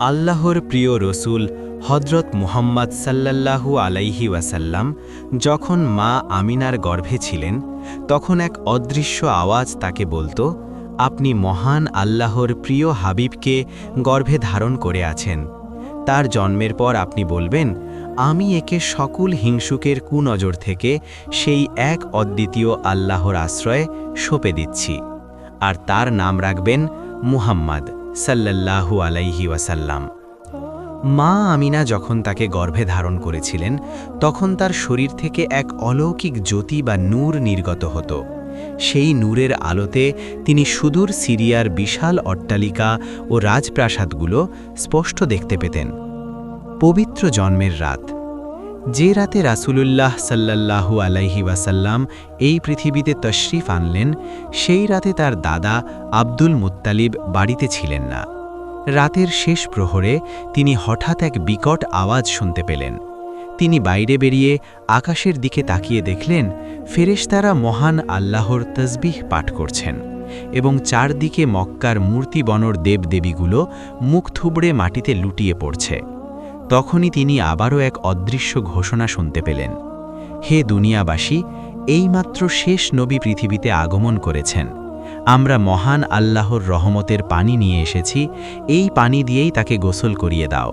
আল্লাহর প্রিয় রসুল হজরত মুহাম্মদ সাল্লাল্লাহু আলাইহি ওয়াসাল্লাম যখন মা আমিনার গর্ভে ছিলেন, তখন এক অদৃশ্য আওয়াজ তাকে বলতো, আপনি মহান আল্লাহর প্রিয় হাবিবকে গর্ভে ধারণ করে আছেন। তার জন্মের পর আপনি বলবেন, আমি একে সকল হিংসুকের কুনজর থেকে সেই এক অদ্বিতীয় আল্লাহর আশ্রয়ে সঁপে দিচ্ছি। আর তার নাম রাখবেন মুহাম্মদ সাল্লাল্লাহু আলাইহি ওয়াসাল্লাম। মা আমিনা যখন তাকে গর্ভে ধারণ করেছিলেন, তখন তার শরীর থেকে এক অলৌকিক জ্যোতি বা নূর নির্গত হতো। সেই নূরের আলোতে তিনি সুদূর সিরিয়ার বিশাল অট্টালিকা ও রাজপ্রাসাদগুলো স্পষ্ট দেখতে পেতেন। পবিত্র জন্মের রাত। যে রাতে রাসূলুল্লাহ সাল্লাল্লাহু আলাইহি ওয়াসাল্লাম এই পৃথিবীতে তশরিফ আনলেন, সেই রাতে তার দাদা আব্দুল মুত্তালিব বাড়িতে ছিলেন না। রাতের শেষ প্রহরে তিনি হঠাৎ এক বিকট আওয়াজ শুনতে পেলেন। তিনি বাইরে বেরিয়ে আকাশের দিকে তাকিয়ে দেখলেন, ফেরেশতারা মহান আল্লাহর তসবিহ পাঠ করছেন এবং চারদিকে মক্কার মূর্তি বনর দেবদেবীগুলো মুখ থুবড়ে মাটিতে লুটিয়ে পড়ছে। তখনই তিনি আবারও এক অদৃশ্য ঘোষণা শুনতে পেলেন। হে দুনিয়াবাসী, এইমাত্র শেষ নবী পৃথিবীতে আগমন করেছেন। আমরা মহান আল্লাহর রহমতের পানি নিয়ে এসেছি, এই পানি দিয়েই তাকে গোসল করিয়ে দাও।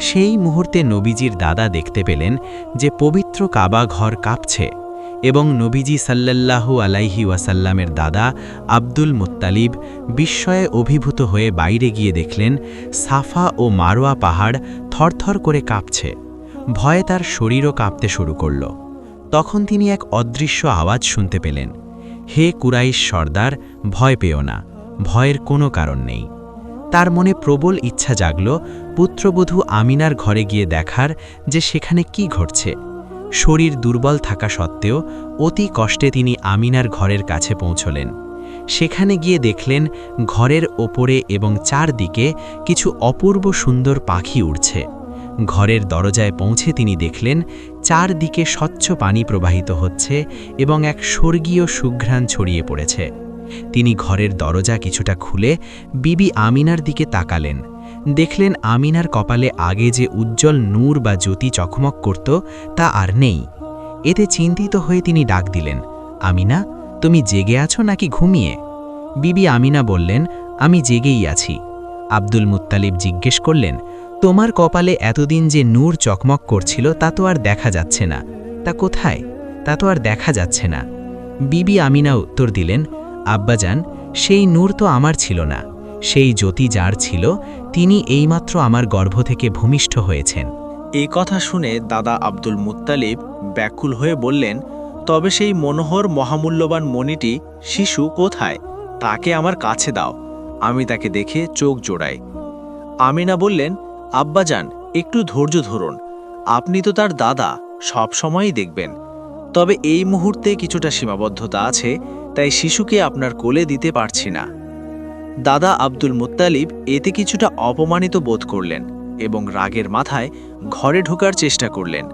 সেই মুহূর্তে নবীজির দাদা দেখতে পেলেন যে পবিত্র কাবা ঘর কাঁপছে। এবং নবীজি সাল্লাল্লাহু আলাইহি ওয়াসাল্লামের দাদা আব্দুল মুত্তালিব বিস্ময়ে অভিভূত হয়ে বাইরে গিয়ে দেখলেন, সাফা ও মারোয়া পাহাড় থরথর করে কাঁপছে। ভয়ে তার শরীরও কাঁপতে শুরু করল। তখন তিনি এক অদৃশ্য আওয়াজ শুনতে পেলেন। হে কুরাইশ সর্দার, ভয় পেও না, ভয়ের কোনো কারণ নেই। তার মনে প্রবল ইচ্ছা জাগল, পুত্রবধূ আমিনার ঘরে গিয়ে দেখার যে সেখানে কি ঘটছে। শরীর দুর্বল থাকা সত্ত্বেও অতি কষ্টে তিনি আমিনার ঘরের কাছে পৌঁছলেন। সেখানে গিয়ে দেখলেন ঘরের ওপরে এবং চারদিকে কিছু অপূর্ব সুন্দর পাখি উড়ছে। ঘরের দরজায় পৌঁছে তিনি দেখলেন চারদিকে স্বচ্ছ পানি প্রবাহিত হচ্ছে এবং এক স্বর্গীয় সুঘ্রাণ ছড়িয়ে পড়েছে। তিনি ঘরের দরজা কিছুটা খুলে বিবি আমিনার দিকে তাকালেন। দেখলেন আমিনার কপালে আগে যে উজ্জ্বল নূর বা জ্যোতি চকমক করত, তা আর নেই। এতে চিন্তিত হয়ে তিনি ডাক দিলেন, আমিনা, তুমি জেগে আছো নাকি ঘুমিয়ে? বিবি আমিনা বললেন, আমি জেগেই আছি। আব্দুল মুত্তালিব জিজ্ঞেস করলেন, তোমার কপালে এতদিন যে নূর চকমক করছিল, তা তো আর দেখা যাচ্ছে না। তা কোথায়? তা তো আর দেখা যাচ্ছে না। বিবি আমিনা উত্তর দিলেন, আব্বাজান, সেই নূর তো আমার ছিল না। সেই জ্যোতি যার ছিল, তিনি এইমাত্র আমার গর্ভ থেকে ভূমিষ্ঠ হয়েছেন। এই কথা শুনে দাদা আব্দুল মুত্তালিব ব্যাকুল হয়ে বললেন, তবে সেই মনোহর মহামূল্যবান মণিটি শিশু কোথায়? তাকে আমার কাছে দাও, আমি তাকে দেখে চোখ জোড়াই। আমিনা বললেন, আব্বাজান, একটু ধৈর্য ধরুন, আপনি তো তার দাদা, সব সময়ই দেখবেন। তবে এই মুহূর্তে কিছুটা সীমাবদ্ধতা আছে, তাই শিশুকে আপনার কোলে দিতে পারছি না। দাদা আব্দুল মুত্তালিব এতে কিছুটা অপমানিত বোধ করলেন এবং রাগের মাথায় ঘরে ঢোকার চেষ্টা করলেন।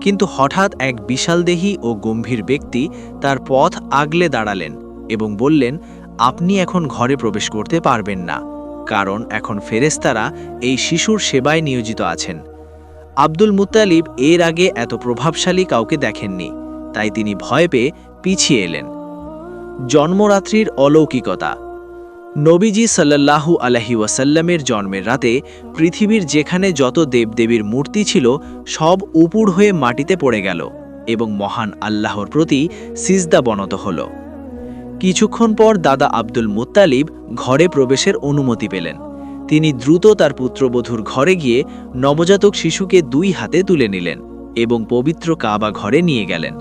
কিন্তু হঠাৎ এক বিশালদেহী ও গম্ভীর ব্যক্তি তার পথ আগলে দাঁড়ালেন এবং বললেন, আপনি এখন ঘরে প্রবেশ করতে পারবেন না, কারণ এখন ফেরেস্তারা এই শিশুর সেবায় নিয়োজিত আছেন। আব্দুল মুত্তালিব এর আগে এত প্রভাবশালী কাউকে দেখেননি, তাই তিনি ভয় পেয়ে পিছিয়ে এলেন। জন্মরাত্রির অলৌকিকতা নবীজি সাল্লাল্লাহু আলহি ওয়াসাল্লামের জন্মের রাতে পৃথিবীর যেখানে যত দেবদেবীর মূর্তি ছিল, সব উপুর হয়ে মাটিতে পড়ে গেল এবং মহান আল্লাহর প্রতি সিজদা বনত হল। কিছুক্ষণ পর দাদা আব্দুল মুত্তালিব ঘরে প্রবেশের অনুমতি পেলেন। তিনি দ্রুত তার পুত্রবধূর ঘরে গিয়ে নবজাতক শিশুকে দুই হাতে তুলে নিলেন এবং পবিত্র কাবা ঘরে নিয়ে গেলেন।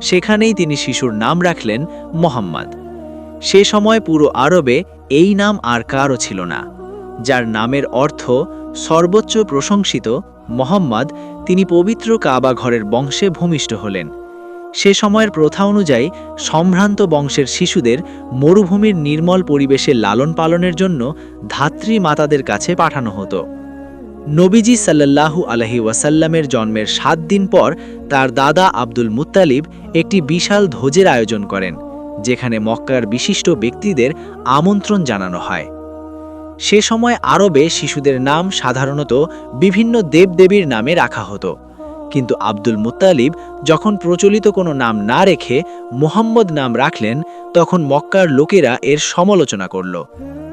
সেখানেই তিনি শিশুর নাম রাখলেন মোহাম্মদ। সে সময় পুরো আরবে এই নাম আর কারও ছিল না, যার নামের অর্থ সর্বোচ্চ প্রশংসিত মোহাম্মদ, তিনি পবিত্র কাবা ঘরের বংশে ভূমিষ্ঠ হলেন। সে সময়ের প্রথা অনুযায়ী সম্ভ্রান্ত বংশের শিশুদের মরুভূমির নির্মল পরিবেশে লালন পালনের জন্য ধাত্রী মাতাদের কাছে পাঠানো হতো। নবীজি সাল্লাল্লাহু আলহি ওয়াসাল্লামের জন্মের সাত দিন পর তার দাদা আব্দুল মুত্তালিব একটি বিশাল ধোজের আয়োজন করেন। যেখানে মক্কার বিশিষ্ট ব্যক্তিদের আমন্ত্রণ জানানো হয়। সে সময় আরবে শিশুদের নাম সাধারণত বিভিন্ন দেবদেবীর নামে রাখা হতো। কিন্তু আব্দুল মুত্তালিব যখন প্রচলিত কোনো নাম না রেখে মোহাম্মদ নাম রাখলেন, তখন মক্কার লোকেরা এর সমালোচনা করল।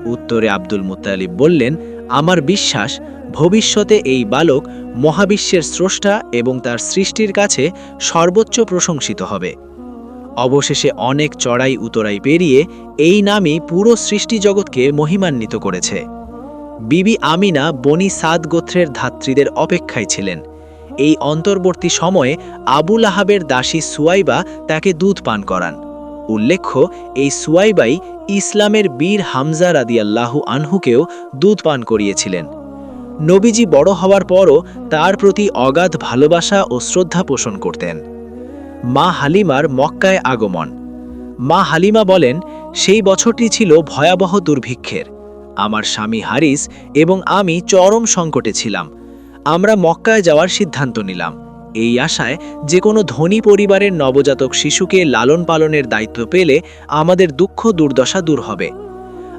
উত্তরে আব্দুল মুত্তালিব বললেন, আমার বিশ্বাস, ভবিষ্যতে এই বালক মহাবিশ্বের স্রষ্টা এবং তার সৃষ্টির কাছে সর্বোচ্চ প্রশংসিত হবে। অবশেষে অনেক চড়াই উতরাই পেরিয়ে এই নামই পুরো সৃষ্টি জগৎকে মহিমান্বিত করেছে। বিবি আমিনা বনি সাদ গোত্রের ধাত্রীদের অপেক্ষায় ছিলেন। এই অন্তর্বর্তী সময়ে আবুল আহাবের দাসী সুয়াইবা তাকে দুধ পান করান। উল্লেখ্য, এই সুয়াইবাই ইসলামের বীর হামজা রাদিয়াল্লাহু আনহুকেও দুধ পান করিয়েছিলেন। নবীজি বড় হওয়ার পরও তার প্রতি অগাধ ভালোবাসা ও শ্রদ্ধা পোষণ করতেন। মা হালিমার মক্কায় আগমন। মা হালিমা বলেন, সেই বছরটি ছিল ভয়াবহ দুর্ভিক্ষের। আমার স্বামী হারিস এবং আমি চরম সংকটে ছিলাম। আমরা মক্কায় যাওয়ার সিদ্ধান্ত নিলাম। এই আশায় যে কোনো ধনী পরিবারের নবজাতক শিশুকে লালন পালনের দায়িত্ব পেলে আমাদের দুঃখ দুর্দশা দূর হবে।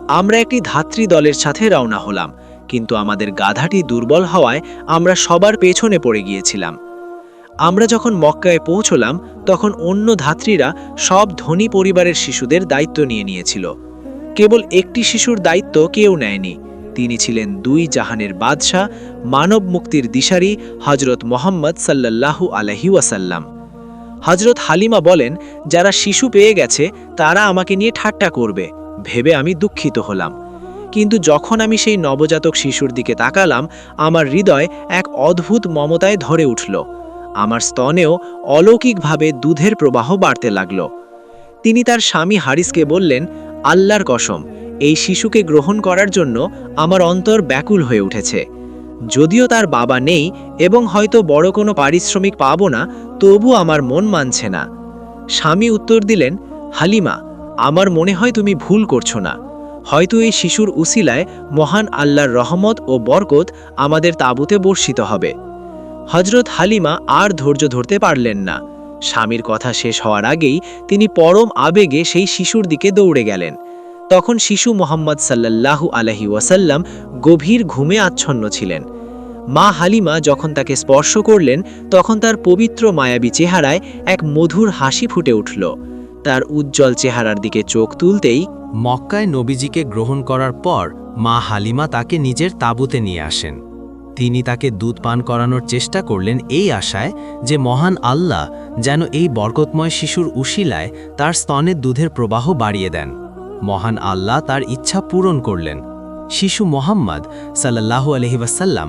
আমরা একটি ধাত্রী দলের সাথে রওনা হলাম, কিন্তু আমাদের গাধাটি দুর্বল হওয়ায় আমরা সবার পেছনে পড়ে গিয়েছিলাম। আমরা যখন মক্কায় পৌঁছলাম, তখন অন্য ধাত্রীরা সব ধনী পরিবারের শিশুদের দায়িত্ব নিয়ে নিয়েছিল। কেবল একটি শিশুর দায়িত্ব কেউ নেয়নি। তিনি ছিলেন দুই জাহানের বাদশাহ, মানব মুক্তির দিশারি হজরত মোহাম্মদ সাল্লাল্লাহু আলহি ওয়াসাল্লাম। হজরত হালিমা বলেন, যারা শিশু পেয়ে গেছে, তারা আমাকে নিয়ে ঠাট্টা করবে। ভেবে আমি দুঃখিত হলাম। কিন্তু যখন আমি সেই নবজাতক শিশুর দিকে তাকালাম, আমার হৃদয় এক অদ্ভুত মমতায় ধরে উঠল। আমার স্তনেও অলৌকিকভাবে দুধের প্রবাহ বাড়তে লাগল। তিনি তার স্বামী হারিসকে বললেন, আল্লাহর কসম, এই শিশুকে গ্রহণ করার জন্য আমার অন্তর ব্যাকুল হয়ে উঠেছে। যদিও তার বাবা নেই এবং হয়তো বড় কোনো পারিশ্রমিক পাবো না, তবু আমার মন মানছে না। স্বামী উত্তর দিলেন, হালিমা, আমার মনে হয় তুমি ভুল করছ না। হয়তো এই শিশুর উসিলায় মহান আল্লাহর রহমত ও বরকত আমাদের তাঁবুতে বর্ষিত হবে। হজরত হালিমা আর ধৈর্য ধরতে পারলেন না। স্বামীর কথা শেষ হওয়ার আগেই তিনি পরম আবেগে সেই শিশুর দিকে দৌড়ে গেলেন। তখন শিশু মোহাম্মদ সাল্লাল্লাহু আলহি ওয়াসাল্লাম গভীর ঘুমে আচ্ছন্ন ছিলেন। মা হালিমা যখন তাকে স্পর্শ করলেন, তখন তার পবিত্র মায়াবী চেহারায় এক মধুর হাসি ফুটে উঠল। তার উজ্জ্বল চেহারার দিকে চোখ তুলতেই মক্কায় নবীজিকে গ্রহণ করার পর মা হালিমা তাকে নিজের তাঁবুতে নিয়ে আসেন। তিনি তাকে দুধ পান করানোর চেষ্টা করলেন এই আশায় যে মহান আল্লাহ যেন এই বরকতময় শিশুর উশিলায় তার স্তনের দুধের প্রবাহ বাড়িয়ে দেন। মহান আল্লাহ তার ইচ্ছা পূরণ করলেন। শিশু মোহাম্মদ সাল্লাহু আলহিবাসাল্লাম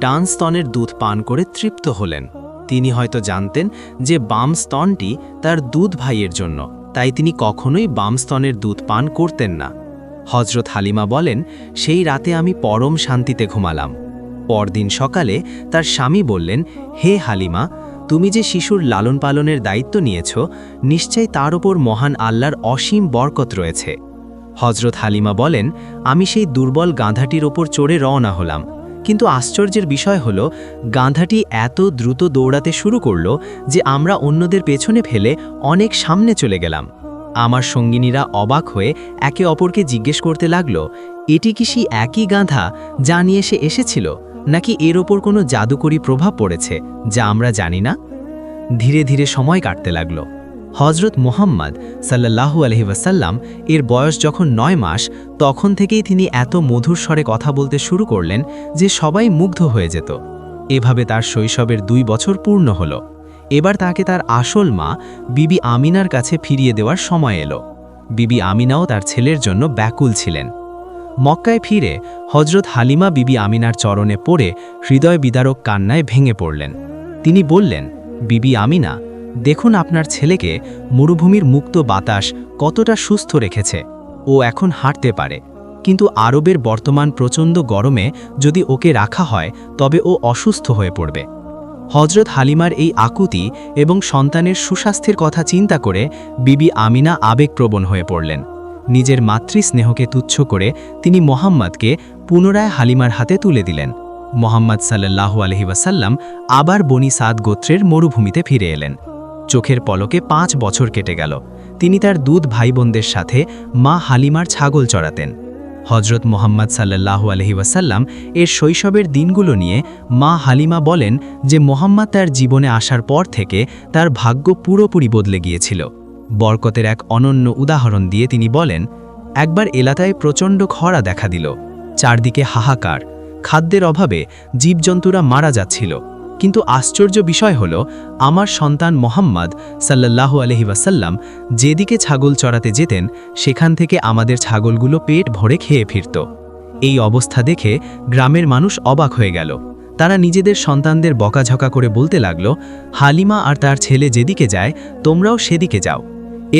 ডান স্তনের দুধ পান করে তৃপ্ত হলেন। তিনি হয়তো জানতেন যে বাম স্তনটি তার দুধ ভাইয়ের জন্য, তাই তিনি কখনোই বাম স্তনের দুধ পান করতেন না। হজরত হালিমা বলেন, সেই রাতে আমি পরম শান্তিতে ঘুমালাম। পরদিন সকালে তার স্বামী বললেন, হে হালিমা, তুমি যে শিশুর লালন পালনের দায়িত্ব নিয়েছ নিশ্চয়ই তার ওপর মহান আল্লাহর অসীম বরকত রয়েছে। হজরত হালিমা বলেন, আমি সেই দুর্বল গাঁধাটির ওপর চড়ে রওনা হলাম। কিন্তু আশ্চর্যের বিষয় হল, গাঁধাটি এত দ্রুত দৌড়াতে শুরু করল যে আমরা অন্যদের পেছনে ফেলে অনেক সামনে চলে গেলাম। আমার সঙ্গিনীরা অবাক হয়ে একে অপরকে জিজ্ঞেস করতে লাগল, এটি কি সেই একই গাঁধা যা নিয়ে সে এসেছিল? নাকি এর ওপর কোনো জাদুকরী প্রভাব পড়েছে, যা আমরা জানি না? ধীরে ধীরে সময় কাটতে লাগল। হজরত মোহাম্মদ সাল্লাহু আলহি ওয়াসাল্লাম এর বয়স যখন নয় মাস, তখন থেকেই তিনি এত মধুর স্বরে কথা বলতে শুরু করলেন যে সবাই মুগ্ধ হয়ে যেত। এভাবে তার শৈশবের দুই বছর পূর্ণ হল। এবার তাকে তার আসল মা, বিবি আমিনার কাছে ফিরিয়ে দেওয়ার সময় এলো। বিবি আমিনাও তার ছেলের জন্য ব্যাকুল ছিলেন। মক্কায় ফিরে হজরত হালিমা বিবি আমিনার চরণে পড়ে হৃদয় বিদারক কান্নায় ভেঙে পড়লেন। তিনি বললেন, বিবি আমিনা, দেখুন আপনার ছেলেকে মরুভূমির মুক্ত বাতাস কতটা সুস্থ রেখেছে। ও এখন হাঁটতে পারে। কিন্তু আরবের বর্তমান প্রচণ্ড গরমে যদি ওকে রাখা হয়, তবে ও অসুস্থ হয়ে পড়বে। হজরত হালিমার এই আকুতি এবং সন্তানের সুস্বাস্থ্যের কথা চিন্তা করে বিবি আমিনা আবেগপ্রবণ হয়ে পড়লেন। নিজের মাতৃস্নেহকে তুচ্ছ করে তিনি মোহাম্মদকে পুনরায় হালিমার হাতে তুলে দিলেন। মোহাম্মদ সাল্লাহু আলহি ওয়াসাল্লাম আবার বনি সাদ গোত্রের মরুভূমিতে ফিরে এলেন। চোখের পলকে পাঁচ বছর কেটে গেল। তিনি তার দুধ ভাই বোনদের সাথে মা হালিমার ছাগল চড়াতেন। হজরত মোহাম্মদ সাল্লাল্লাহু আলহি ওয়াসাল্লাম এর শৈশবের দিনগুলো নিয়ে মা হালিমা বলেন যে, মোহাম্মদ তার জীবনে আসার পর থেকে তার ভাগ্য পুরোপুরি বদলে গিয়েছিল। বরকতের এক অনন্য উদাহরণ দিয়ে তিনি বলেন, একবার এলাকায় প্রচণ্ড খরা দেখা দিল। চারদিকে হাহাকার। খাদ্যের অভাবে জীবজন্তুরা মারা যাচ্ছিল। কিন্তু আশ্চর্য বিষয় হল, আমার সন্তান মোহাম্মদ সাল্লাল্লাহু আলহি ওয়াসাল্লাম যেদিকে ছাগল চড়াতে যেতেন, সেখান থেকে আমাদের ছাগলগুলো পেট ভরে খেয়ে ফিরত। এই অবস্থা দেখে গ্রামের মানুষ অবাক হয়ে গেল। তারা নিজেদের সন্তানদের বকাঝকা করে বলতে লাগল, হালিমা আর তার ছেলে যেদিকে যায়, তোমরাও সেদিকে যাও।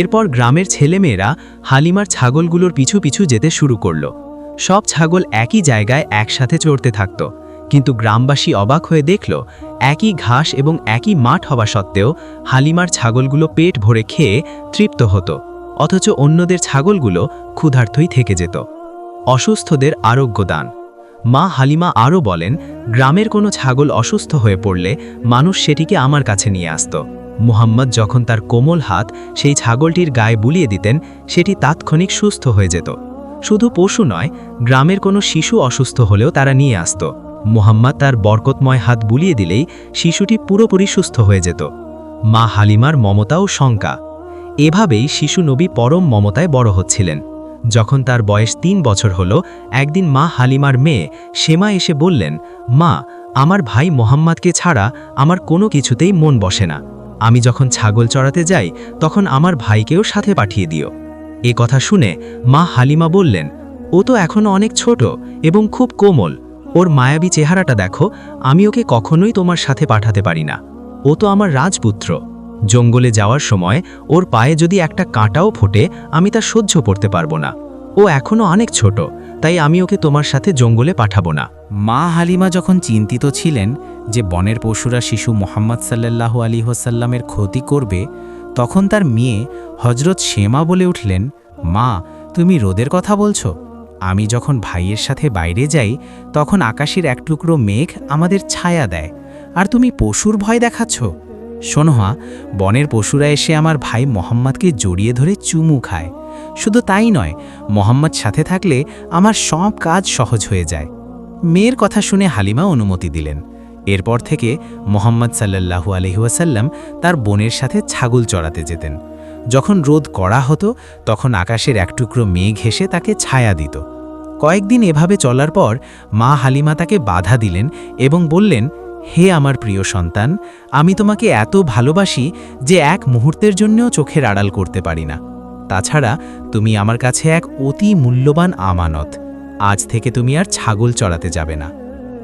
এরপর গ্রামের ছেলেমেয়েরা হালিমার ছাগলগুলোর পিছু পিছু যেতে শুরু করল। সব ছাগল একই জায়গায় একসাথে চড়তে থাকত, কিন্তু গ্রামবাসী অবাক হয়ে দেখল, একই ঘাস এবং একই মাঠ হওয়া সত্ত্বেও হালিমার ছাগলগুলো পেট ভরে খেয়ে তৃপ্ত হতো, অথচ অন্যদের ছাগলগুলো ক্ষুধার্থই থেকে যেত। অসুস্থদের আরোগ্য দান মা হালিমা আরও বলেন, গ্রামের কোনো ছাগল অসুস্থ হয়ে পড়লে মানুষ সেটিকে আমার কাছে নিয়ে আসত। মুহাম্মদ যখন তার কোমল হাত সেই ছাগলটির গায়ে বুলিয়ে দিতেন, সেটি তাৎক্ষণিক সুস্থ হয়ে যেত। শুধু পশু নয়, গ্রামের কোনো শিশু অসুস্থ হলেও তারা নিয়ে আসত। মুহাম্মদ তার বরকতময় হাত বুলিয়ে দিলেই শিশুটি পুরোপুরি সুস্থ হয়ে যেত। মা হালিমার মমতা ও শঙ্কা। এভাবেই শিশু নবী পরম মমতায় বড় হচ্ছিলেন। যখন তার বয়স তিন বছর হল, একদিন মা হালিমার মেয়ে সেমা এসে বললেন, মা, আমার ভাই মোহাম্মদকে ছাড়া আমার কোনো কিছুতেই মন বসে না। আমি যখন ছাগল চড়াতে যাই, তখন আমার ভাইকেও সাথে পাঠিয়ে দিও। এ কথা শুনে মা হালিমা বললেন, ও তো এখনও অনেক ছোট এবং খুব কোমল। ওর মায়াবী চেহারাটা দেখো, আমি ওকে কখনোই তোমার সাথে পাঠাতে পারি না। ও তো আমার রাজপুত্র। জঙ্গলে যাওয়ার সময় ওর পায়ে যদি একটা কাঁটাও ফোটে, আমি তা সহ্য করতে পারব না। ও এখনও অনেক ছোট, তাই আমি ওকে তোমার সাথে জঙ্গলে পাঠাবো না। মা হালিমা যখন চিন্তিত ছিলেন যে বনের পশুরা শিশু মোহাম্মদ সাল্লাল্লাহু আলী হোসাল্লামের ক্ষতি করবে, তখন তার মেয়ে হজরত শেমা বলে উঠলেন, মা, তুমি রোদের কথা বলছো। আমি যখন ভাইয়ের সাথে বাইরে যাই, তখন আকাশের এক টুকরো মেঘ আমাদের ছায়া দেয়, আর তুমি পশুর ভয় দেখাচ্ছ। শোনোহা বনের পশুরা এসে আমার ভাই মোহাম্মদকে জড়িয়ে ধরে চুমু খায়। শুধু তাই নয়, মোহাম্মদ সাথে থাকলে আমার সব কাজ সহজ হয়ে যায়। মেয়ের কথা শুনে হালিমা অনুমতি দিলেন। এরপর থেকে মোহাম্মদ সাল্লাল্লাহু আলহিউসাল্লাম তার বোনের সাথে ছাগল চড়াতে যেতেন। যখন রোদ কড়া হতো, তখন আকাশের এক টুকরো মেঘ হেসে তাকে ছায়া দিত। কয়েকদিন এভাবে চলার পর মা হালিমা তাকে বাধা দিলেন এবং বললেন হে আমার প্রিয় সন্তান, আমি তোমাকে এত ভালোবাসি যে এক মুহূর্তের জন্যও চোখের আড়াল করতে পারি না। তাছাড়া তুমি আমার কাছে এক অতি মূল্যবান আমানত। আজ থেকে তুমি আর ছাগল চড়াতে যাবে না।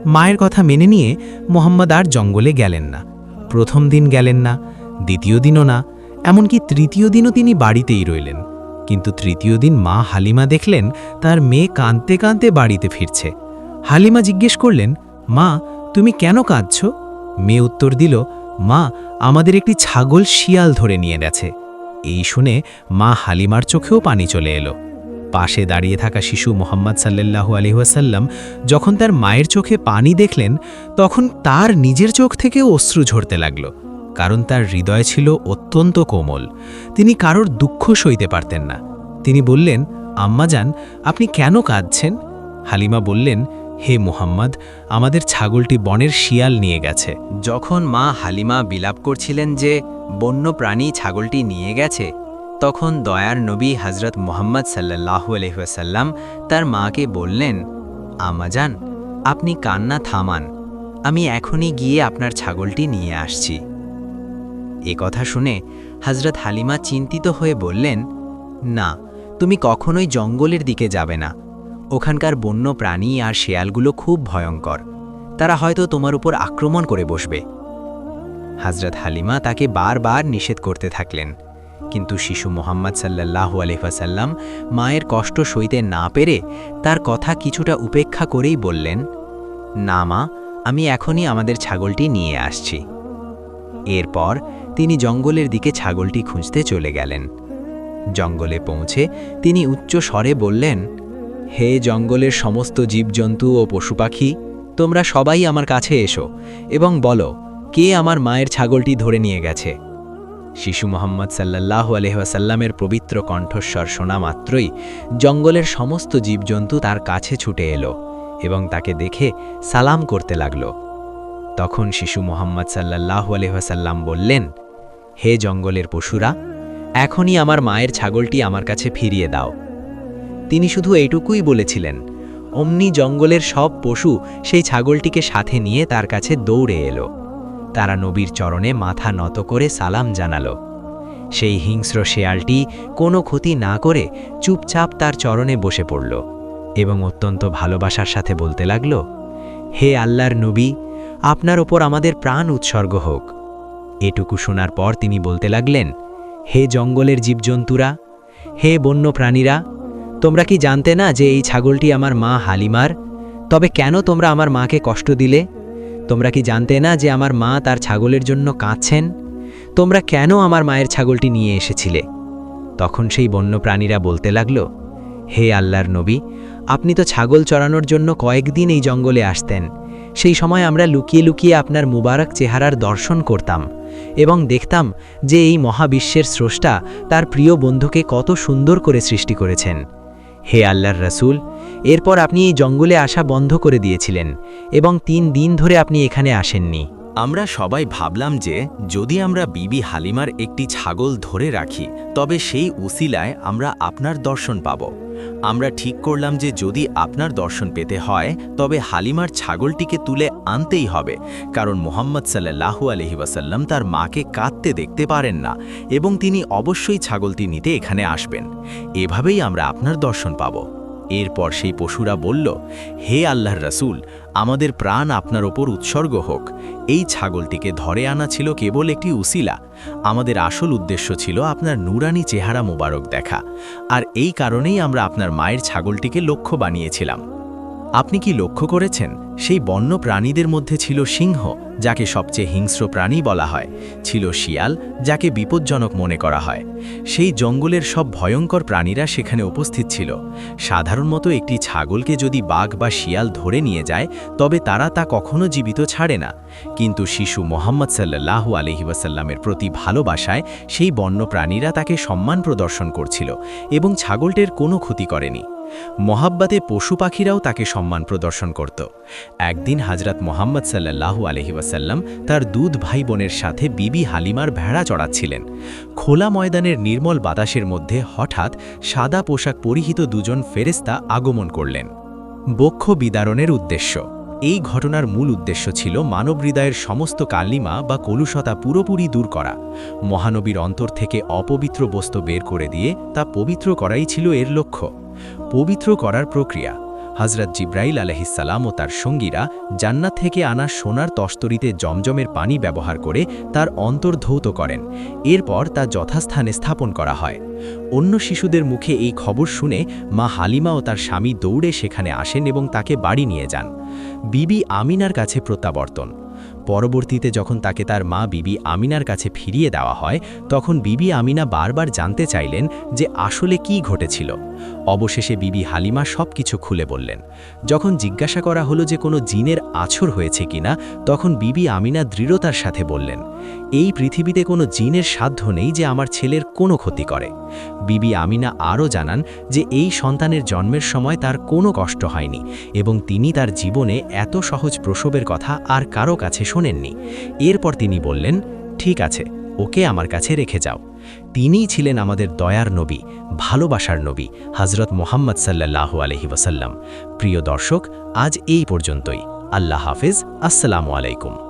মায়ের কথা মেনে নিয়ে মোহাম্মদ আর জঙ্গলে গেলেন না। প্রথম দিন গেলেন না, দ্বিতীয় দিনও না, এমনকি তৃতীয় দিনও তিনি বাড়িতেই রইলেন। কিন্তু তৃতীয় দিন মা হালিমা দেখলেন তার মেয়ে কাঁদতে কাঁদতে বাড়িতে ফিরছে। হালিমা জিজ্ঞেস করলেন, মা তুমি কেন কাঁদছ? মেয়ে উত্তর দিল, মা, আমাদের একটি ছাগল শিয়াল ধরে নিয়ে গেছে। এই শুনে মা হালিমার চোখেও পানি চলে এলো। পাশে দাঁড়িয়ে থাকা শিশু মোহাম্মদ সাল্লাল্লাহু আলহিহাসাল্লাম যখন তার মায়ের চোখে পানি দেখলেন, তখন তার নিজের চোখ থেকে অশ্রু ঝরতে লাগল, কারণ তার হৃদয় ছিল অত্যন্ত কোমল। তিনি কারোর দুঃখ সইতে পারতেন না। তিনি বললেন, আম্মাজান, আপনি কেন কাঁদছেন? হালিমা বললেন হে মুহাম্মদ, আমাদের ছাগলটি বনের শিয়াল নিয়ে গেছে। যখন মা হালিমা বিলাপ করছিলেন যে বন্য প্রাণী ছাগলটি নিয়ে গেছে, তখন দয়ার নবী হজরত মোহাম্মদ সাল্লাহু আলহাসাল্লাম তার মাকে বললেন, আমাজান, আপনি কান্না থামান, আমি এখনই গিয়ে আপনার ছাগলটি নিয়ে আসছি। এ কথা শুনে হজরত হালিমা চিন্তিত হয়ে বললেন, না, তুমি কখনোই জঙ্গলের দিকে যাবে না। ওখানকার বন্য প্রাণী আর শেয়ালগুলো খুব ভয়ঙ্কর। তারা হয়তো তোমার উপর আক্রমণ করে বসবে। হজরত হালিমা তাকে বারবার নিষেধ করতে থাকলেন। কিন্তু শিশু মোহাম্মদ সাল্লাল্লাহু আলহাসাল্লাম মায়ের কষ্ট সইতে না পেরে তার কথা কিছুটা উপেক্ষা করেই বললেন, না মা, আমি এখনই আমাদের ছাগলটি নিয়ে আসছি। এরপর তিনি জঙ্গলের দিকে ছাগলটি খুঁজতে চলে গেলেন। জঙ্গলে পৌঁছে তিনি উচ্চ স্বরে বললেন হে জঙ্গলের সমস্ত জীবজন্তু ও পশুপাখি, তোমরা সবাই আমার কাছে এসো এবং বলো, কে আমার মায়ের ছাগলটি ধরে নিয়ে গেছে? শিশু মোহাম্মদ সাল্লাল্লাহু আলহাসাল্লামের পবিত্র কণ্ঠস্বর শোনা মাত্রই জঙ্গলের সমস্ত জীবজন্তু তার কাছে ছুটে এলো এবং তাকে দেখে সালাম করতে লাগল। তখন শিশু মোহাম্মদ সাল্লাল্লাহু আলহাসাল্লাম বললেন, হে জঙ্গলের পশুরা, এখনই আমার মায়ের ছাগলটি আমার কাছে ফিরিয়ে দাও। তিনি শুধু এইটুকুই বলেছিলেন, অমনি জঙ্গলের সব পশু সেই ছাগলটিকে সাথে নিয়ে তার কাছে দৌড়ে এলো। তারা নবীর চরণে মাথা নত করে সালাম জানালো। সেই হিংস্র শেয়ালটি কোনো ক্ষতি না করে চুপচাপ তার চরণে বসে পড়ল এবং অত্যন্ত ভালোবাসার সাথে বলতে লাগল, হে আল্লাহর নবী, আপনার ওপর আমাদের প্রাণ উৎসর্গ হোক। এটুকু শোনার পর তিনি বলতে লাগলেন, হে জঙ্গলের জীবজন্তুরা, হে বন্য প্রাণীরা তোমরা কি জানতে না যে এই ছাগলটি আমার মা হালিমার? তবে কেন তোমরা আমার মাকে কষ্ট দিলে? তোমরা কি জানতে না যে আমার মা তার ছাগলের জন্য কাঁদছেন? তোমরা কেন আমার মায়ের ছাগলটি নিয়ে এসেছিলে? তখন সেই বন্য প্রাণীরা বলতে লাগল, হে আল্লাহর নবী, আপনি তো ছাগল চড়ানোর জন্য কয়েকদিন এই জঙ্গলে আসতেন। সেই সময় আমরা লুকিয়ে লুকিয়ে আপনার মুবারক চেহারার দর্শন করতাম এবং দেখতাম যে এই মহাবিশ্বের স্রষ্টা তার প্রিয় বন্ধুকে কত সুন্দর করে সৃষ্টি করেছেন। হে আল্লাহর রসুল, এরপর আপনি এই জঙ্গলে আসা বন্ধ করে দিয়েছিলেন এবং তিন দিন ধরে আপনি এখানে আসেননি। আমরা সবাই ভাবলাম যে, যদি আমরা বিবি হালিমার একটি ছাগল ধরে রাখি, তবে সেই উসিলায় আমরা আপনার দর্শন পাব। আমরা ঠিক করলাম যে, যদি আপনার দর্শন পেতে হয়, তবে হালিমার ছাগলটিকে তুলে আনতেই হবে, কারণ মোহাম্মদ সাল্লাহু আলহি ওয়াসাল্লাম তার মাকে কাঁদতে দেখতে পারেন না, এবং তিনি অবশ্যই ছাগলটি নিতে এখানে আসবেন। এভাবেই আমরা আপনার দর্শন পাব। এরপর সেই পশুরা বলল, হে আল্লাহর রসুল, আমাদের প্রাণ আপনার ওপর উৎসর্গ হোক। এই ছাগলটিকে ধরে আনা ছিল কেবল একটি উসিলা। আমাদের আসল উদ্দেশ্য ছিল আপনার নুরানি চেহারা মোবারক দেখা। আর এই কারণেই আমরা আপনার মায়ের ছাগলটিকে লক্ষ্য বানিয়েছিলাম। আপনি কি লক্ষ্য করেছেন? সেই বন্য প্রাণীদের মধ্যে ছিল সিংহ, যাকে সবচেয়ে হিংস্র প্রাণী বলা হয়। ছিল শিয়াল, যাকে বিপজ্জনক মনে করা হয়। সেই জঙ্গলের সব ভয়ঙ্কর প্রাণীরা সেখানে উপস্থিত ছিল। সাধারণ মতো একটি ছাগলকে যদি বাঘ বা শিয়াল ধরে নিয়ে যায়, তবে তারা তা কখনো জীবিত ছাড়ে না। কিন্তু শিশু মোহাম্মদ সাল্লাহু আলহি ওয়াসাল্লামের প্রতি ভালোবাসায় সেই বন্য প্রাণীরা তাকে সম্মান প্রদর্শন করছিল এবং ছাগলটির কোনো ক্ষতি করেনি। মহাব্বাতে পশু পাখিরাও তাকে সম্মান প্রদর্শন করত। একদিন হাজরত মোহাম্মদ সাল্লাহু আলহি ওয়াসাল্লাম তার দুধ ভাই বোনের সাথে বিবি হালিমার ভেড়া চড়াচ্ছিলেন। খোলা ময়দানের নির্মল বাতাসের মধ্যে হঠাৎ সাদা পোশাক পরিহিত দুজন ফেরেস্তা আগমন করলেন। বক্ষ বিদারণের উদ্দেশ্য। এই ঘটনার মূল উদ্দেশ্য ছিল মানব হৃদয়ের সমস্ত কালিমা বা কলুষতা পুরোপুরি দূর করা। মহানবীর অন্তর থেকে অপবিত্র বস্তু বের করে দিয়ে তা পবিত্র করাই ছিল এর লক্ষ্য। পবিত্র করার প্রক্রিয়া। হজরত জিব্রাইল আলহিসাল্লাম ও তার সঙ্গীরা জান্নাত থেকে আনা সোনার তস্তরিতে জমজমের পানি ব্যবহার করে তার অন্তর্ধৌত করেন। এরপর তা যথাস্থানে স্থাপন করা হয়। অন্য শিশুদের মুখে এই খবর শুনে মা হালিমা ও তার স্বামী দৌড়ে সেখানে আসেন এবং তাকে বাড়ি নিয়ে যান। বিবি আমিনার কাছে প্রত্যাবর্তন। পরবর্তীতে যখন তাকে তার মা বিবি আমিনার কাছে ফিরিয়ে দেওয়া হয়, তখন বিবি আমিনা বারবার জানতে চাইলেন যে আসলে কি ঘটেছিল। অবশেষে বিবি হালিমা সব কিছু খুলে বললেন। যখন জিজ্ঞাসা করা হলো যে কোনো জিনের আছর হয়েছে কিনা, তখন বিবি আমিনা দৃঢ়তার সাথে বললেন, এই পৃথিবীতে কোনো জিনের সাধ্য নেই যে আমার ছেলের কোনো ক্ষতি করে। বিবি আমিনা আরও জানান যে এই সন্তানের জন্মের সময় তার কোনো কষ্ট হয়নি এবং তিনি তার জীবনে এত সহজ প্রসবের কথা আর কারও কাছে শোনেননি। এরপর তিনি বললেন, ঠিক আছে, ওকে আমার কাছে রেখে যাও। তিনিই ছিলেন আমাদের দয়ার নবী, ভালোবাসার নবী হজরত মোহাম্মদ সাল্লাহ আলহি ওসাল্লাম প্রিয় দর্শক, আজ এই পর্যন্তই। আল্লাহ হাফিজ। আসসালামু আলাইকুম।